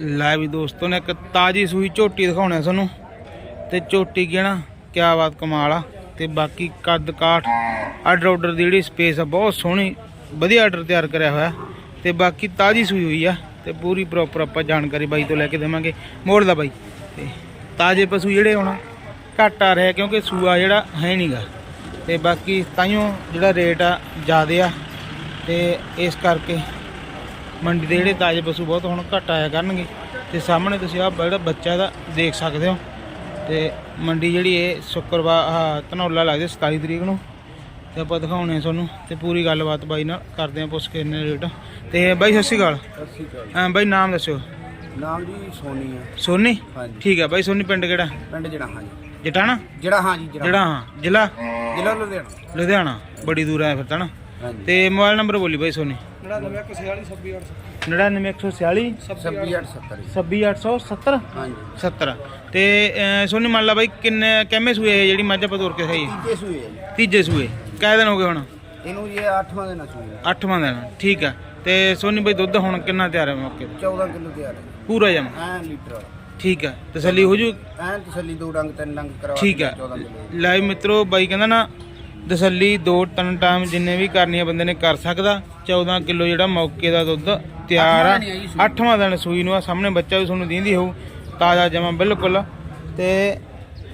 ਲੈ ਵੀ ਦੋਸਤੋ ਨੇ ਇੱਕ ਤਾਜੀ ਸੂਈ ਝੋਟੀ ਦਿਖਾਉਣਾ ਤੁਹਾਨੂੰ। ਤੇ ਝੋਟੀ ਕੀ ਕਿਆ ਬਾਤ ਕਮਾਲ ਆ। ਤੇ ਬਾਕੀ ਕੱਦ ਕਾਠ ਆਰਡਰ ਆਰਡਰ ਦੀ ਜਿਹੜੀ ਸਪੇਸ ਆ, ਬਹੁਤ ਸੋਹਣੀ, ਵਧੀਆ ਆਰਡਰ ਤਿਆਰ ਕਰਿਆ ਹੋਇਆ। ਤੇ ਬਾਕੀ ਤਾਜੀ ਸੂਈ ਹੋਈ ਆ, ਤੇ ਪੂਰੀ ਪ੍ਰੋਪਰ ਆਪਾਂ ਜਾਣਕਾਰੀ ਬਾਈ ਤੋਂ ਲੈ ਕੇ ਦੇਵਾਂਗੇ। ਮੋੜ ਦਾ ਬਾਈ। ਤੇ ਤਾਜੇ ਪਸ਼ੂ ਜਿਹੜੇ ਹੋਣਾ ਘੱਟ ਆ ਰਿਹਾ ਕਿਉਂਕਿ ਸੂਆ ਜਿਹੜਾ ਹੈ ਨਹੀਂਗਾ ਤੇ ਬਾਕੀ ਤਾਈਓ ਜਿਹੜਾ ਰੇਟ ਆ, ਜ਼ਿਆਦੇ ਆ। ਤੇ ਇਸ ਕਰਕੇ ਮੰਡੀ ਦੇ ਜਿਹੜੇ ਤਾਜ਼ੇ ਪਸ਼ੂ ਬਹੁਤ ਹੁਣ ਘੱਟ ਆਇਆ ਕਰਨਗੇ। ਤੇ ਸਾਹਮਣੇ ਤੁਸੀਂ ਆਹ ਜਿਹੜਾ ਬੱਚਾ ਦਾ ਦੇਖ ਸਕਦੇ ਹੋ। ਤੇ ਮੰਡੀ ਜਿਹੜੀ ਇਹ ਸ਼ੁੱਕਰਵਾਰ ਧਨੌਲਾ ਲੱਗਦੀ 27 ਤਰੀਕ ਨੂੰ। ਤੇ ਆਪਾਂ ਦਿਖਾਉਣੇ ਆ ਤੁਹਾਨੂੰ ਤੇ ਪੂਰੀ ਗੱਲਬਾਤ ਬਾਈ ਨਾਲ ਕਰਦੇ ਆ ਪੁੱਛ ਕੇ ਇੰਨੇ ਰੇਟ। ਤੇ ਬਾਈ ਸਤਿ ਸ਼੍ਰੀ ਅਕਾਲ। ਸਤਿ ਸ਼੍ਰੀ ਅਕਾਲ। ਹਾਂ ਬਾਈ ਨਾਮ ਦੱਸਿਓ। ਨਾਮ ਜੀ ਸੋਨੀ ਹੈ ਸੋਨੀ? ਠੀਕ ਹੈ ਬਾਈ ਸੋਨੀ ਪਿੰਡ ਕਿਹੜਾ? ਪਿੰਡ ਜਿਹੜਾ ਹਾਂ ਜੀ ਜਟਾਣਾ? ਜਿਹੜਾ ਹਾਂ ਜੀ ਜਿਹੜਾ ਹਾਂ ਜ਼ਿਲ੍ਹਾ? ਜ਼ਿਲ੍ਹਾ ਲੁਧਿਆਣਾ। ਲੁਧਿਆਣਾ ਬੜੀ ਦੂਰ ਆਇਆ ਫਿਰ ਤਾਂ ਨਾ। ਤੇ ਮੋਬਾਈਲ ਨੰਬਰ ਬੋਲੀ ਬਾਈ ਸੋਨੀ। 9946 99146 26870 26870 ਹਾਂਜੀ। 70 ਤੇ ਅਹ, ਸੋਨੀ ਮੰਨ ਲਾ ਬਾਈ ਕਿੰਨੇ ਕਿੰਨੇ ਸੂਏ ਇਹ ਜਿਹੜੀ ਮੱਝ ਆਪਾਂ ਤੋਰ ਕੇ ਖਾਈ? ਤੀਜੇ ਸੂਏ ਹੈ ਜੀ। ਤੀਜੇ ਸੂਏ। ਕਿੰਨੇ ਦਿਨ ਹੋ ਗਏ ਹੁਣ? ਇਹਨੂੰ ਜੀ 8ਵਾਂ ਦਿਨ ਸੂਏ ਅੱਠਵਾਂ ਦਿਨ। ਠੀਕ ਆ। ਤੇ ਸੋਨੀ ਬਾਈ ਦੁੱਧ ਹੁਣ ਕਿੰਨਾ ਤਿਆਰ ਹੈ ਮੌਕੇ ਤੇ? 14 ਕਿਲੋ ਤਿਆਰ ਹੈ। ਪੂਰਾ ਜਮਾ? ਐਂ ਲੀਟਰ। ਠੀਕ ਆ। ਤਸੱਲੀ ਹੋ ਜੂ? ਐਂ ਤਸੱਲੀ ਦੋ ਡੰਗ ਤਿੰਨ ਡੰਗ ਕਰਵਾ ਠੀਕ ਆ। 14 ਕਿਲੋ। ਲਾਈਵ ਮਿੱਤਰੋ ਬਾਈ ਕਹਿੰਦਾ ਨਾ ਤਸੱਲੀ ਦੋ ਤਿੰਨ ਟਾਈਮ ਜਿੰਨੇ ਵੀ ਕਰਨੀ ਆ ਬੰਦੇ ਨੇ ਕਰ ਸਕਦਾ। 14 ਕਿਲੋ ਜਿਹੜਾ ਮੌਕੇ ਦਾ ਦੁੱਧ ਤਿਆਰ ਆ। ਅੱਠਵਾਂ ਦਿਨ ਆ ਸੂਈ। ਨੂੰ ਆ ਸਾਹਮਣੇ ਬੱਚਾ ਵੀ ਤੁਹਾਨੂੰ ਦੀਂਦੀ ਹੋਊ। ਤਾਜ਼ਾ ਜਮਾ ਬਿਲਕੁਲ। ਤੇ